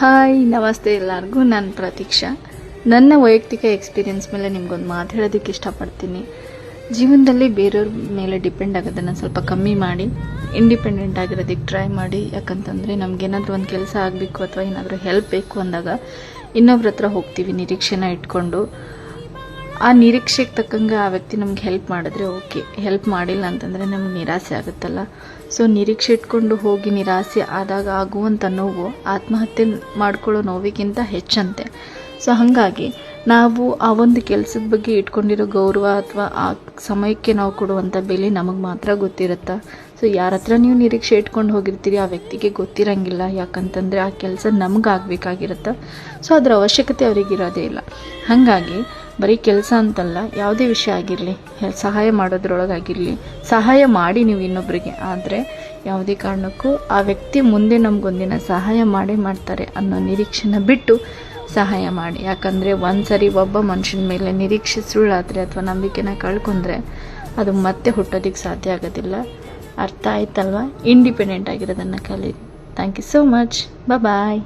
Hi, ನಮಸ್ತೆ ಎಲ್ಲರಿಗೂ. ನಾನು ಪ್ರತೀಕ್ಷಾ. ನನ್ನ ವೈಯಕ್ತಿಕ ಎಕ್ಸ್ಪೀರಿಯೆನ್ಸ್ ಮೇಲೆ ನಿಮ್ಗೊಂದು ಮಾತು ಹೇಳೋದಕ್ಕೆ ಇಷ್ಟಪಡ್ತೀನಿ. ಜೀವನದಲ್ಲಿ ಬೇರೆಯವ್ರ ಮೇಲೆ ಡಿಪೆಂಡ್ ಆಗೋದನ್ನು ಸ್ವಲ್ಪ ಕಮ್ಮಿ ಮಾಡಿ ಇಂಡಿಪೆಂಡೆಂಟ್ ಆಗಿರೋದಕ್ಕೆ ಟ್ರೈ ಮಾಡಿ. ಯಾಕಂತಂದರೆ ನಮಗೇನಾದರೂ ಒಂದು ಕೆಲಸ ಆಗಬೇಕು ಅಥವಾ ಏನಾದರೂ ಹೆಲ್ಪ್ ಬೇಕು ಅಂದಾಗ, ಇನ್ನೊಬ್ರ ಹತ್ರ ಹೋಗ್ತೀವಿ ನಿರೀಕ್ಷೆನ ಇಟ್ಕೊಂಡು. ಆ ನಿರೀಕ್ಷೆಗೆ ತಕ್ಕಂಗೆ ಆ ವ್ಯಕ್ತಿ ನಮ್ಗೆ ಹೆಲ್ಪ್ ಮಾಡಿದ್ರೆ ಓಕೆ ಹೆಲ್ಪ್ ಮಾಡಿಲ್ಲ ಅಂತಂದರೆ ನಮ್ಗೆ ನಿರಾಸೆ ಆಗುತ್ತಲ್ಲ. ಸೊ ನಿರೀಕ್ಷೆ ಇಟ್ಕೊಂಡು ಹೋಗಿ ನಿರಾಸೆ ಆದಾಗ ಆಗುವಂಥ ನೋವು, ಆತ್ಮಹತ್ಯೆ ಮಾಡ್ಕೊಳ್ಳೋ ನೋವಿಗಿಂತ ಹೆಚ್ಚಂತೆ. ಸೊ ಹಾಗಾಗಿ ನಾವು ಆ ಒಂದು ಕೆಲಸದ ಬಗ್ಗೆ ಇಟ್ಕೊಂಡಿರೋ ಗೌರವ ಅಥವಾ ಆ ಸಮಯಕ್ಕೆ ನಾವು ಕೊಡುವಂಥ ಬೆಲೆ ನಮಗೆ ಮಾತ್ರ ಗೊತ್ತಿರುತ್ತೆ. ಸೊ ಯಾರ ಹತ್ರ ನೀವು ನಿರೀಕ್ಷೆ ಇಟ್ಕೊಂಡು ಹೋಗಿರ್ತೀರಿ ಆ ವ್ಯಕ್ತಿಗೆ ಗೊತ್ತಿರಂಗಿಲ್ಲ. ಯಾಕಂತಂದರೆ ಆ ಕೆಲಸ ನಮಗಾಗಬೇಕಾಗಿರುತ್ತೆ ಸೊ ಅದರ ಅವಶ್ಯಕತೆ ಅವರಿಗಿರೋದೇ ಇಲ್ಲ. ಹಾಗಾಗಿ ಬರೀ ಕೆಲಸ ಅಂತಲ್ಲ, ಯಾವುದೇ ವಿಷಯ ಆಗಿರಲಿ ಸಹಾಯ ಮಾಡೋದ್ರೊಳಗಾಗಿರಲಿ, ಸಹಾಯ ಮಾಡಿ ನೀವು ಇನ್ನೊಬ್ಬರಿಗೆ ಆದರೆ ಯಾವುದೇ ಕಾರಣಕ್ಕೂ ಆ ವ್ಯಕ್ತಿ ಮುಂದೆ ನಮಗೊಂದಿನ ಸಹಾಯ ಮಾಡೇ ಮಾಡ್ತಾರೆ ಅನ್ನೋ ನಿರೀಕ್ಷೆನ ಬಿಟ್ಟು ಸಹಾಯ ಮಾಡಿ. ಯಾಕಂದರೆ ಒಂದು ಸರಿ ಒಬ್ಬ ಮನುಷ್ಯನ ಮೇಲೆ ನಿರೀಕ್ಷೆ ಸುಳ್ಳಾದರೆ ಅಥವಾ ನಂಬಿಕೆನ ಕಳ್ಕೊಂಡ್ರೆ ಅದು ಮತ್ತೆ ಹುಟ್ಟೋದಕ್ಕೆ ಸಾಧ್ಯ ಆಗೋದಿಲ್ಲ. ಅರ್ಥ ಆಯ್ತಲ್ವಾ? ಇಂಡಿಪೆಂಡೆಂಟ್ ಆಗಿರೋದನ್ನು ಕಲಿ. Thank you so much bye